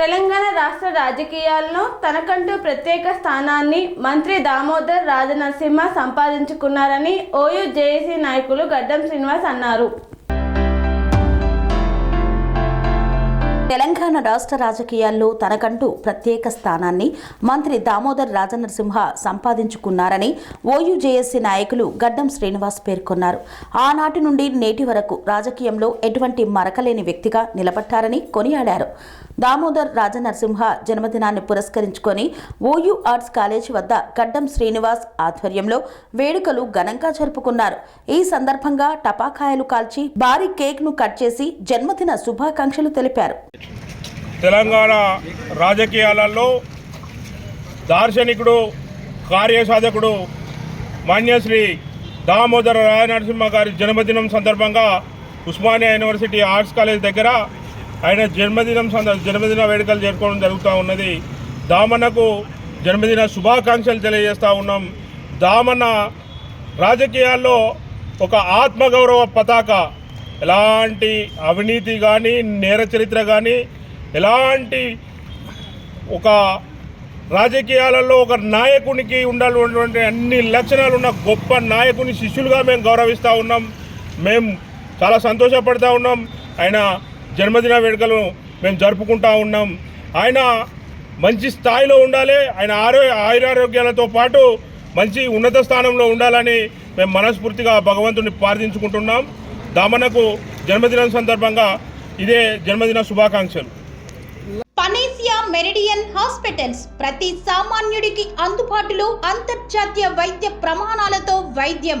తెలంగాణ రాష్ట్ర రాజకీయాల్లో తనకంటూ ప్రత్యేక స్థానాన్ని మంత్రి దామోదర్ రాజనరసింహ సంపాదించుకున్నారని ఓయూ జేఏసీ నాయకులు గడ్డం శ్రీనివాస్ అన్నారు. తెలంగాణ రాష్ట్ర రాజకీయాల్లో తనకంటూ ప్రత్యేక స్థానాన్ని మంత్రి దామోదర్ రాజనరసింహ సంపాదించుకున్నారని ఓయూజేఎస్సీ నాయకులు గడ్డం శ్రీనివాస్ పేర్కొన్నారు. ఆనాటి నుండి నేటి వరకు రాజకీయంలో ఎటువంటి మరకలేని వ్యక్తిగా నిలబట్టారని కొనియాడారు. దామోదర్ రాజనరసింహ జన్మదినాన్ని పురస్కరించుకొని ఓయూ ఆర్ట్స్ కాలేజీ వద్ద గడ్డం శ్రీనివాస్ ఆధ్వర్యంలో వేడుకలు ఘనంగా జరుపుకున్నారు. ఈ సందర్భంగా టపాకాయలు కాల్చి భారీ కేక్ను కట్ చేసి జన్మదిన శుభాకాంక్షలు తెలిపారు. తెలంగాణ రాజకీయాలలో దార్శనికుడు కార్యసాధకుడు మాన్యశ్రీ దామోదర రాయనరసింహ గారి జన్మదినం సందర్భంగా ఉస్మానియా యూనివర్సిటీ ఆర్ట్స్ కాలేజ్ దగ్గర ఆయన జన్మదినం సందర్భ జన్మదిన వేడుకలు జరుపుకోవడం జరుగుతూ ఉన్నది. దామన్నకు జన్మదిన శుభాకాంక్షలు తెలియజేస్తూ ఉన్నాం. దామన్న రాజకీయాల్లో ఒక ఆత్మగౌరవ పతాక. ఎలాంటి అవినీతి కానీ నేర చరిత్ర కానీ ఎలాంటి ఒక రాజకీయాలలో ఒక నాయకునికి ఉండాలన్నటువంటి అన్ని లక్షణాలు ఉన్న గొప్ప నాయకుని శిష్యులుగా మేము గౌరవిస్తూ ఉన్నాం. మేము చాలా సంతోషపడుతూ ఉన్నాం. ఆయన జన్మదిన వేడుకలు మేము జరుపుకుంటా ఉన్నాం. ఆయన మంచి స్థాయిలో ఉండాలి. ఆయన ఆరో ఆయురారోగ్యాలతో పాటు మంచి ఉన్నత స్థానంలో ఉండాలని మేము మనస్ఫూర్తిగా భగవంతుని ప్రార్థించుకుంటున్నాం. దామనకు జన్మదినం సందర్భంగా ఇదే జన్మదిన శుభాకాంక్షలు. పనేసియా మెరిడియన్ హాస్పిటల్స్ ప్రతి సామాన్యుడికి అందుబాటులో అంతర్జాతీయ వైద్య ప్రమాణాలతో వైద్యం.